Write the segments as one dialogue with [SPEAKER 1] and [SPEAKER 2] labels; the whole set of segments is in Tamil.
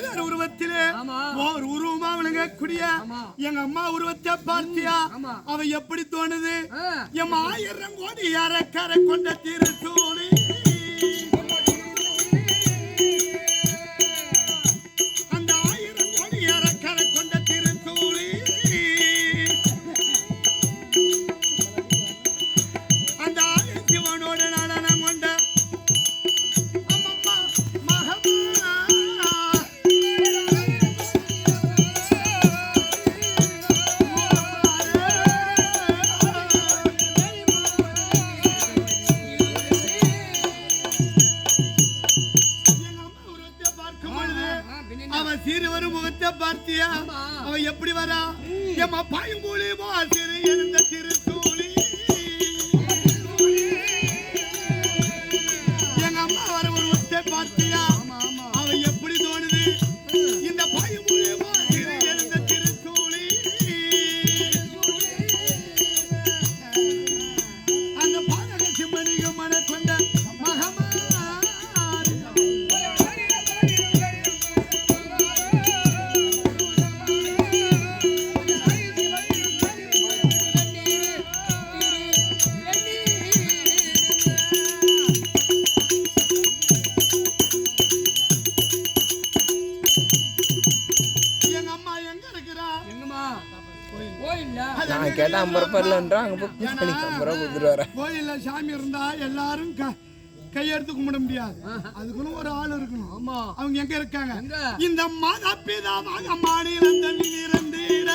[SPEAKER 1] மாதார் உருவத்திலே. ஓர் உருவமா விளங்கக்கூடிய. எங்க அம்மா உருவத்தை பார்த்தியா. அவ எப்படி தோணுது. எம் ஆயிரம் கோடி அறக்கரை கொண்ட திருச்சூழி எப்படி வரா? எம்மா பாயும் மூலியமா சிறு எழுந்த திருத்தூளி
[SPEAKER 2] நான் கேட்டேன் ஐம்பது ரூபாய் அங்கே போய் பூஜை பண்ணி ஐம்பது ரூபா கொடுத்துட்டு வரேன்
[SPEAKER 1] கோயில்ல சாமி இருந்தா எல்லாரும் க- கையெடுத்து கும்பிட முடியாது. அதுக்குன்னு ஒரு ஆள் இருக்கணும்.
[SPEAKER 3] ஆமா.
[SPEAKER 1] அவங்க எங்க இருக்காங்க? இந்த மாதா பிதாவாக மாநிலந்த நிறந்தீர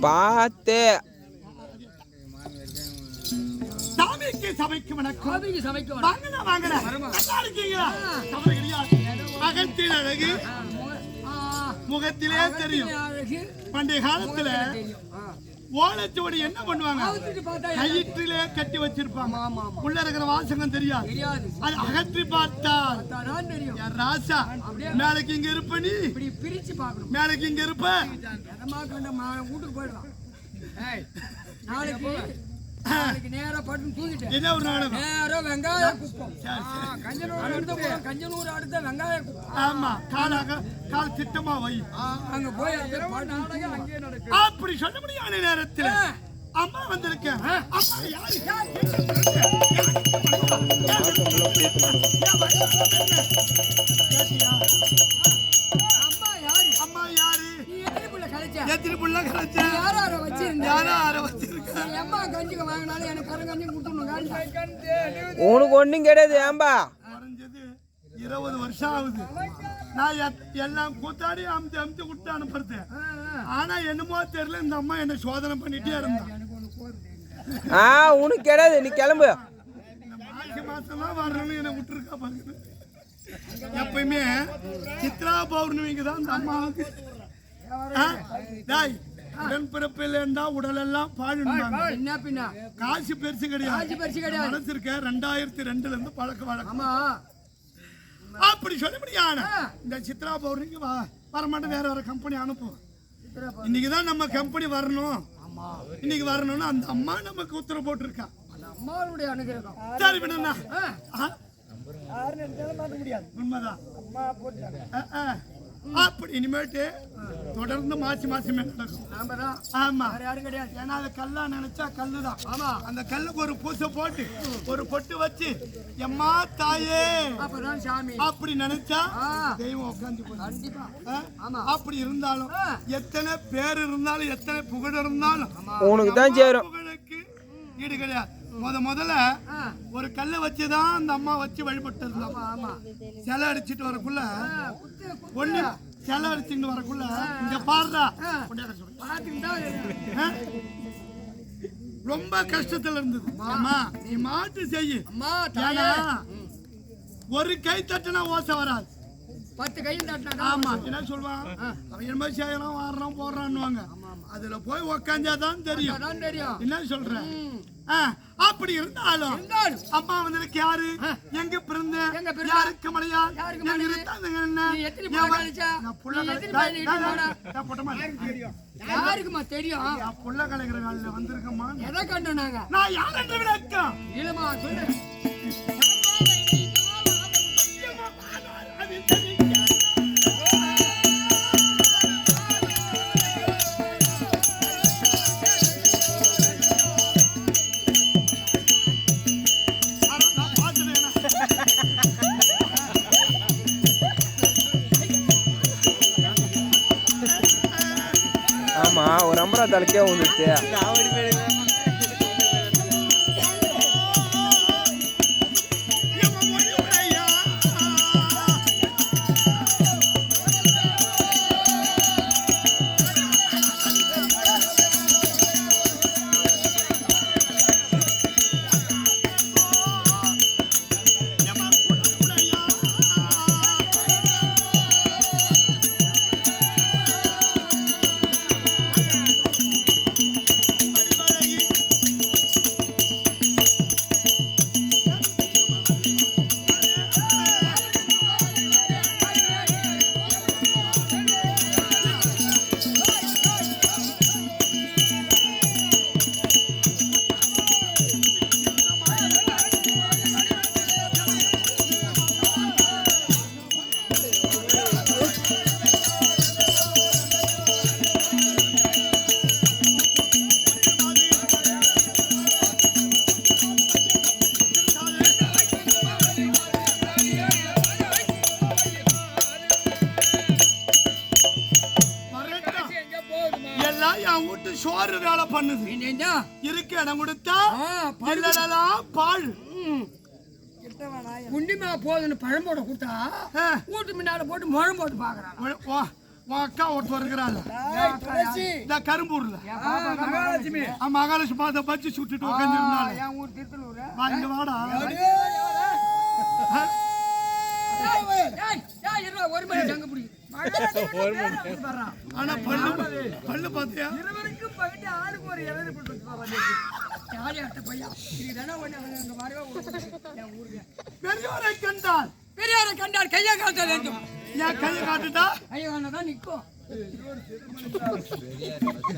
[SPEAKER 2] பார்த்து
[SPEAKER 1] சாமிக்கு சபைக்கு வணக்கம்
[SPEAKER 3] சமைக்க வர
[SPEAKER 1] வாங்கடா வாங்கடா நல்லா இருக்கீங்களா? அகத்தின் அழகு. முகத்திலே தெரியும். பண்டைய காலத்துல. ஓலைச்சுவடி என்ன பண்ணுவாங்க? கயிற்றிலே கட்டி வச்சிருப்பாங்க. உள்ள இருக்கிற வாசகம் தெரியாது.
[SPEAKER 3] தெரியாது.
[SPEAKER 1] அது அகற்றி பார்த்தால் ராசா மேலைக்கு இங்க இருப்ப நீ?
[SPEAKER 3] இப்படி பிரிச்சு பார்க்கணும்.
[SPEAKER 1] மேலைக்கு இங்க இருப்ப?
[SPEAKER 3] எதமா கண்ட மா- வீட்டுக்கு போயிடலாம். ஏய், நாளைக்கு
[SPEAKER 1] என்ன ஒரு நாடகம்?
[SPEAKER 3] நேரா வெங்காய குப்பம். கஞ்சனூர் அடுத்த. கஞ்சனூர் அடுத்த வெங்காய குப்பம்.
[SPEAKER 1] ஆமா காலாக கால் திட்டமா வை.
[SPEAKER 3] அங்க போய் அங்கேயே நடக்கும்
[SPEAKER 1] அப்படி சொல்ல முடியாத நேரத்தில் அம்மா வந்திருக்கேன் அம்மா யாரு? யார்?
[SPEAKER 3] அம்மா யாரு?
[SPEAKER 1] அம்மா யாரு?
[SPEAKER 3] நீ எத்தனை புள்ள கலைச்ச?
[SPEAKER 1] எத்தனை புள்ள கிடைச்ச
[SPEAKER 3] யார யார வச்சிருந்த?
[SPEAKER 1] யாரா ஆர வச்சிருக்க?
[SPEAKER 3] என் அம்மா கஞ்சிக்கு வாங்கினாலும் எனக்கு கருங்கஞ்சி கொடுத்துடணும்
[SPEAKER 2] உனக்கு ஒன்றும் கிடையாது ஏம்பா.
[SPEAKER 1] இருபது வருஷம் ஆகுது. நான் எல்லாம் கூத்தாடி அமுத்தி அமுத்தி விட்டு அனுப்புறது. ஆனா என்னமோ தெரியல இந்த அம்மா என்ன சோதனை பண்ணிட்டே இருந்தா.
[SPEAKER 2] ஆ உனக்கு கிடையாது நீ கிளம்பு.
[SPEAKER 1] மாசி மாசம்லாம் வரணும்னு என்னை விட்டுருக்கா பாக்குது எப்பயுமே சித்ரா பௌர்ணமிக்கு தான் இந்த அம்மாவுக்கு டேய், உடன் பிறப்பில் இருந்தா உடல் எல்லாம்
[SPEAKER 3] என்ன பின்ன?
[SPEAKER 1] காசு பெருசு கிடையாது. மனசு இருக்க ரெண்டாயிரத்தி ரெண்டுல இருந்து பழக்க வழக்கம். அப்படி சொல்ல முடியாது இந்த சித்ரா பௌர்ணமிக்கு வா வரமாட்டேன் வேற வேற கம்பெனி அனுப்புவோம். இன்னைக்கு தான் நம்ம கம்பெனி வரணும். இன்னைக்கு வரணும்னு அந்த அம்மா நமக்கு உத்தரவு போட்டிருக்கா.
[SPEAKER 3] அம்மாவுடைய அனுகிரகம்.
[SPEAKER 1] சரி விடுண்ணா. உண்மைதான். அப்படி இனிமேட்டு தொடர்ந்து மாசி மாசமே நடக்கும்.
[SPEAKER 3] நாம தான்
[SPEAKER 1] ஆமா
[SPEAKER 3] யாரும் கிடையாது.
[SPEAKER 1] ஏன்னா அது கல்லா நினைச்சா கல்லுதான்.
[SPEAKER 3] ஆமா.
[SPEAKER 1] அந்த கல்லுக்கு ஒரு பூசை போட்டு ஒரு பொட்டு வச்சு எம்மா தாயே!
[SPEAKER 3] அப்பதான் சாமி.
[SPEAKER 1] அப்படி நினைச்சா
[SPEAKER 3] ஆ.
[SPEAKER 1] தெய்வம் உட்காந்து
[SPEAKER 3] கண்டிப்பா. ஆமா.
[SPEAKER 1] அப்படி இருந்தாலும்
[SPEAKER 3] ஆ.
[SPEAKER 1] எத்தனை பேர் இருந்தாலும் எத்தனை புகழ் இருந்தாலும்
[SPEAKER 2] உனக்கு தான் சேரும்.
[SPEAKER 1] புகழுக்கு ஈடு கிடையாது. முத முதல்ல. ஒரு கல்லை வச்சுதான் அந்த அம்மா வச்சு வழிபட்டு இருந்தாங்க
[SPEAKER 3] ஆமா.
[SPEAKER 1] சிலை அடிச்சிட்டு வரக்குள்ள ஒண்ணு சிலை அடிச்சுட்டு வரக்குள்ள இங்க பாருடா? ரொம்ப கஷ்டத்துல இருந்தது. அம்மா. நீ மாட்டு செய்யு. ஒரு கை தட்டுனா ஓசை வராது.
[SPEAKER 3] பத்து கையும் தட்டினா
[SPEAKER 1] ஆமா. என்ன சொல்லுவான் அவன் என்ன செய்யலாம் வாடுறான் போடுறான்னுவாங்க. அதுல போய் உக்காந்தாதான் தெரியும்.
[SPEAKER 3] அதான் தெரியும்.
[SPEAKER 1] என்ன சொல்றேன் அப்படி இருந்தாலும் அம்மா வந்து எனக்கு யாரு எங்க பிறந்த? யாருக்கு மலையா
[SPEAKER 3] யாருக்கு
[SPEAKER 1] எங்க? இருந்தாங்க என்ன.
[SPEAKER 3] யாருக்குமா தெரியும்?
[SPEAKER 1] நான் புள்ள கலைக்கிற காலில் வந்திருக்கம்மா
[SPEAKER 3] எதை கண்டோம் நாங்க?
[SPEAKER 1] நான் யார் என்று விளக்கம்?
[SPEAKER 3] இல்லமா சொல்லு.
[SPEAKER 2] ஒரு அம்பரா
[SPEAKER 1] சோறு வேலை பண்ணுது
[SPEAKER 3] என்ன
[SPEAKER 1] இருக்கு இடம் கொடுத்தா இல்லடலாம் பால்
[SPEAKER 3] குண்டிமா போகுதுன்னு பழம் போட கொடுத்தா
[SPEAKER 1] ஆ,
[SPEAKER 3] வீட்டு முன்னால போட்டு முழம் போட்டு பாக்குறான்
[SPEAKER 1] அக்கா ஒருத்தர் இருக்கிறாள் இந்த கரும்பூர்ல
[SPEAKER 3] மகாலட்சுமி
[SPEAKER 1] பாத பச்சு சுட்டுட்டு உட்காந்துருந்தாள் வாடா
[SPEAKER 3] ஒரு மணி தங்க பிடி
[SPEAKER 1] ஆனா பல்லு பல்லு பாத்தியா?
[SPEAKER 3] இருவருக்கும் பகிட்டு ஆளுக்கு ஒரு இளநீர் போட்டு ஜாலியாட்ட பையா? இதுதானே ஒண்ணு அவன் அங்க வரவே விடக்கூடாது. என் ஊருக்கு.
[SPEAKER 1] பெரியோரை கண்டால்.
[SPEAKER 3] பெரியாரை கண்டால் கையை காட்ட வேண்டும்.
[SPEAKER 1] என் கையை காட்டுட்டா?
[SPEAKER 3] கையை நிற்கும்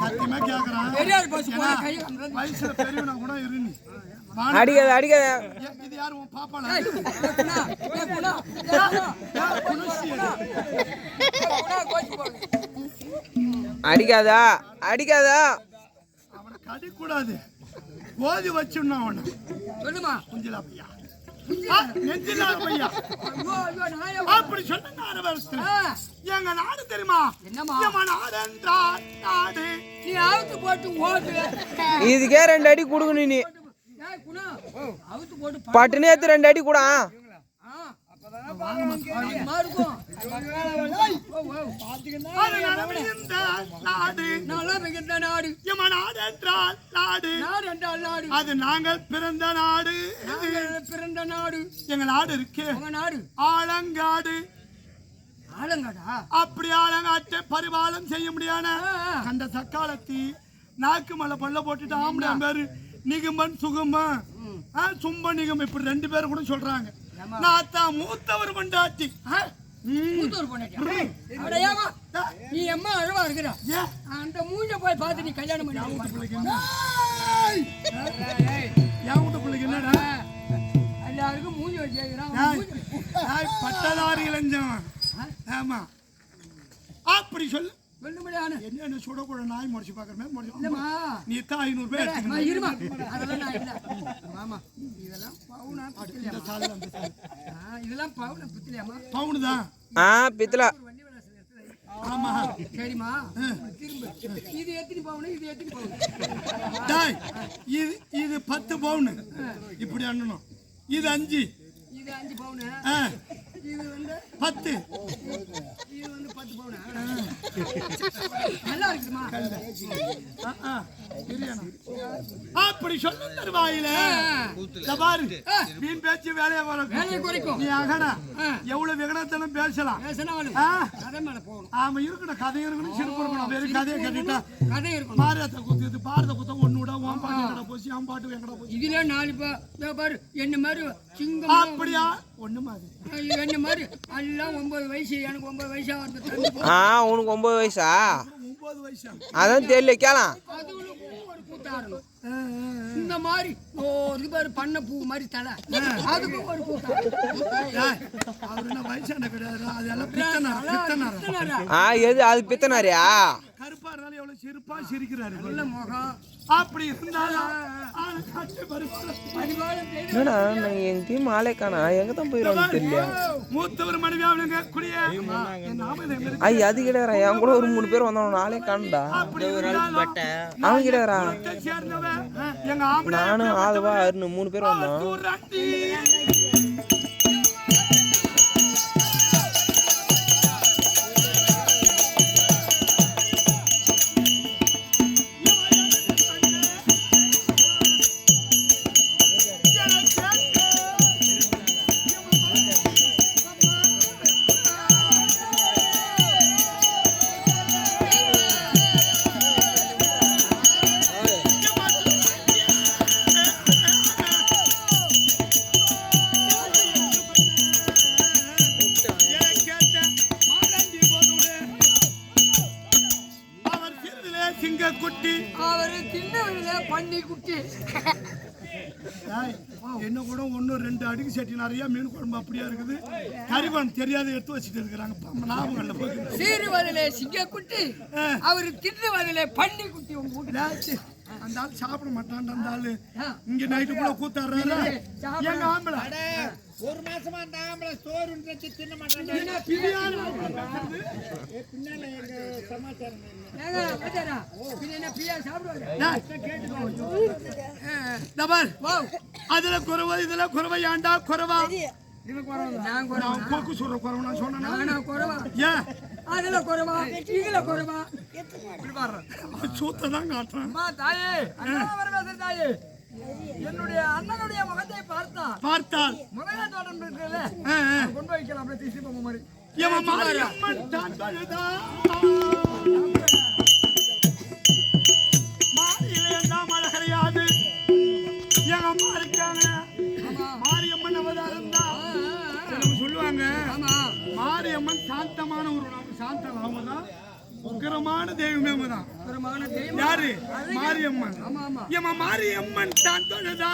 [SPEAKER 1] சத்தியமா கேக்குறான்.
[SPEAKER 3] பெரியார் பஸ் போனா கையை
[SPEAKER 1] வயசுல பெரியவனா கூட இரு நீ. வாடா.
[SPEAKER 2] அடிக்காத அடிக்காத
[SPEAKER 1] இது யாரு? உன்.
[SPEAKER 2] அடிக்காதா? அடிக்காதா?
[SPEAKER 1] அவனை கடி கூடாது ஓதி வச்சுடணும் அவனை.
[SPEAKER 3] சொல்லுமா.
[SPEAKER 1] குஞ்சிலா பையா. நெஞ்சில்லாத பையா.
[SPEAKER 3] ஐயோ, ஐயோ, நாயே
[SPEAKER 1] அப்படி சொன்ன எங்க நாடு தெரியுமா?
[SPEAKER 3] என்னம்மா?
[SPEAKER 1] எம்ம நாடு என்றால் நாடு.
[SPEAKER 3] நீ போட்டு ஓட்டு.
[SPEAKER 2] இதுக்கே ரெண்டு அடி கொடுக்கணும் நீ.
[SPEAKER 3] ஏய், குணா, அவுத்து போட்டு பா-
[SPEAKER 2] பட்டுனே எடுத்து ரெண்டு அடி கூட.
[SPEAKER 1] அது நடவு இந்த நாடு
[SPEAKER 3] நல்லா மிகுந்த நாடு
[SPEAKER 1] எம்ம நாடு என்றால் நாடு
[SPEAKER 3] நாடு என்றால் நாடு
[SPEAKER 1] அது நாங்கள் பிறந்த நாடு
[SPEAKER 3] நாங்கள் பிறந்த நாடு
[SPEAKER 1] எங்க நாடு இருக்கு
[SPEAKER 3] நாடு
[SPEAKER 1] ஆலங்காடு
[SPEAKER 3] ஆலங்காடா
[SPEAKER 1] அப்படி ஆலங்காட்டை பரிபாலம் செய்ய முடியாத. கண்ட சக்காலத்தி நாக்கு மலை பல்ல போட்டுட்டு ஆம்பளை பேரு நிகும்பன் சுகுமன் ஆ, சும்ப நிகம். இப்படி ரெண்டு பேரும் கூட சொல்றாங்க? நான் தான் மூத்தவர்
[SPEAKER 3] பொண்டாட்டியா? அட ஏம்மா, நீ எம்மா அழவா இருக்கிற? அந்த மூஞ்ச போய் பார்த்து நீ கல்யாணம் பண்ணி?
[SPEAKER 1] என் வீட்டு பிள்ளைக்கு என்னடா?
[SPEAKER 3] எல்லாருக்கும் மூஞ்சி வச்சு
[SPEAKER 1] பட்டதாரி இளைஞன். ஆமா அப்படி சொல்லு.
[SPEAKER 3] வெள்ளுமடியான
[SPEAKER 1] என்ன சுடக்கூட நாய் முடிச்சு பாக்குறமே முடிச்சு
[SPEAKER 3] இல்லம்மா
[SPEAKER 1] நீ தான் ஐநூறு பேர்
[SPEAKER 3] இருமா. அதெல்லாம் நான் இல்ல. மாமா. இதெல்லாம் பவுனா
[SPEAKER 1] இந்த
[SPEAKER 3] புத்திலியாமா
[SPEAKER 1] சாலை அந்த சாலை
[SPEAKER 3] ஆ, இதெல்லாம் பவுனா புத்திலியாமா
[SPEAKER 1] பவுனு தான்
[SPEAKER 2] ஆ பித்தலா.
[SPEAKER 1] ஆமா.
[SPEAKER 3] சரிம்மா. திரும்ப. இது எத்தனை பவுனு இது எத்தனை பவுனு?
[SPEAKER 1] டாய் இது இது பத்து பவுனு. இப்படி அண்ணனும். இது அஞ்சு.
[SPEAKER 3] இது அஞ்சு பவுனு.
[SPEAKER 1] பத்து.
[SPEAKER 3] இருக்குமா.
[SPEAKER 1] அப்படி சொல்லு தருவாயில பாரு. மீன் பேச்சு வேலையை
[SPEAKER 3] குறைக்கும்.
[SPEAKER 1] நீ அகடா. எவ்வளவு விகடத்தனம் பேசலாம். ஆமா இருக்கணும் கதை இருக்கணும். இருக்கணும் வெறும் கதையை கேட்டுட்டா
[SPEAKER 3] கதை இருக்கணும்.
[SPEAKER 1] பாரத குத்து பாரத குத்த ஒண்ணு விட உன் பாட்டு எங்கடா போச்சு என் பாட்டு எங்கடா போச்சு.
[SPEAKER 3] இதுல நாலு பாரு என்ன மாதிரி சிங்கம்
[SPEAKER 1] அப்படியா? ஒண்ணு மாதிரி.
[SPEAKER 3] என்ன மாதிரி? எல்லாம் ஒன்பது வயசு எனக்கு ஒன்பது வயசா வருது
[SPEAKER 2] ஆ உனக்கு ஒன்பது வயசா?
[SPEAKER 1] ஒன்பது வயசா
[SPEAKER 2] அதான் தெரியல கேளாம்
[SPEAKER 3] ஒரு இந்த மாதிரி ஓ இது பாரு பண்ண பூ மாதிரி தலை. அதுக்கும் ஒரு
[SPEAKER 1] என்ன வயசான கிடையாது. அதெல்லாம் பித்தனார். பித்தனார்?
[SPEAKER 2] ஆ எது அது பித்தனாரியா
[SPEAKER 1] கருப்பா இருந்தாலும் எவ்வளவு சிரிப்பா சிரிக்கிறாரு.
[SPEAKER 3] நல்ல முகம்.
[SPEAKER 1] அப்படி இருந்தாலும்
[SPEAKER 2] என்னடா நான் எங்க டீம் ஆளே காணா எங்க தான் போயிடுவாங்க தெரியல
[SPEAKER 1] மூத்தவர் மனைவி அவனுங்க குடிய.
[SPEAKER 2] ஐய் அது கிடையாரா என் கூட ஒரு மூணு பேர் வந்தவன் ஆளே காணுடா அவன்
[SPEAKER 1] ஆம்பளை
[SPEAKER 2] நானும் ஆளுவா அருண் மூணு பேர் வந்தோம்.
[SPEAKER 1] அப்படியே இருக்குது. குழம்பு தெரியாத எடுத்து வச்சுட்டு இருக்கிறாங்க. ஞாபகம் போகுது
[SPEAKER 3] சீருவதிலே சிங்க குட்டி அவரு தின்னுவதிலே பண்ணி குட்டி உங்க வீட்டுல.
[SPEAKER 1] அந்த ஆள் சாப்பிட மாட்டான் அந்த ஆளு. இங்க நைட்டு கூட கூத்தாடுறாரு.
[SPEAKER 3] சாப்பிட-
[SPEAKER 1] எங்க ஆம்பளை?
[SPEAKER 4] ஒரு மாசமா அந்த ஆம்பளை சோறு வச்சு தின்ன மாட்டாங்க
[SPEAKER 1] என்ன பிரியாணி
[SPEAKER 4] பின்னால எங்க சமாச்சாரம்
[SPEAKER 1] அதுல குறவா இதுல குறவா ஏன்டா குறவா?
[SPEAKER 3] நான்
[SPEAKER 1] கோக்கு சொல்ற குறவா நான் சொன்னா
[SPEAKER 3] குறவா?
[SPEAKER 1] ஏன்
[SPEAKER 3] அதுல குறவா? இதுல குறவா?
[SPEAKER 1] சூத்த தான் காட்டுறான்.
[SPEAKER 3] அம்மா தாயே என்னுடைய அண்ணனுடைய முகத்தை பார்த்தா
[SPEAKER 1] பார்த்தால்.
[SPEAKER 3] முறையா தோட்டம் இருக்குல்ல. கொண்டு வைக்கலாம் அப்படியே திசை பொம்மை மாதிரி.
[SPEAKER 1] உக்கிரமான தெய்வமே தான் யாரு? மாரியம்மன். எம்ம மாரியம்மன் தான் தொழுதா?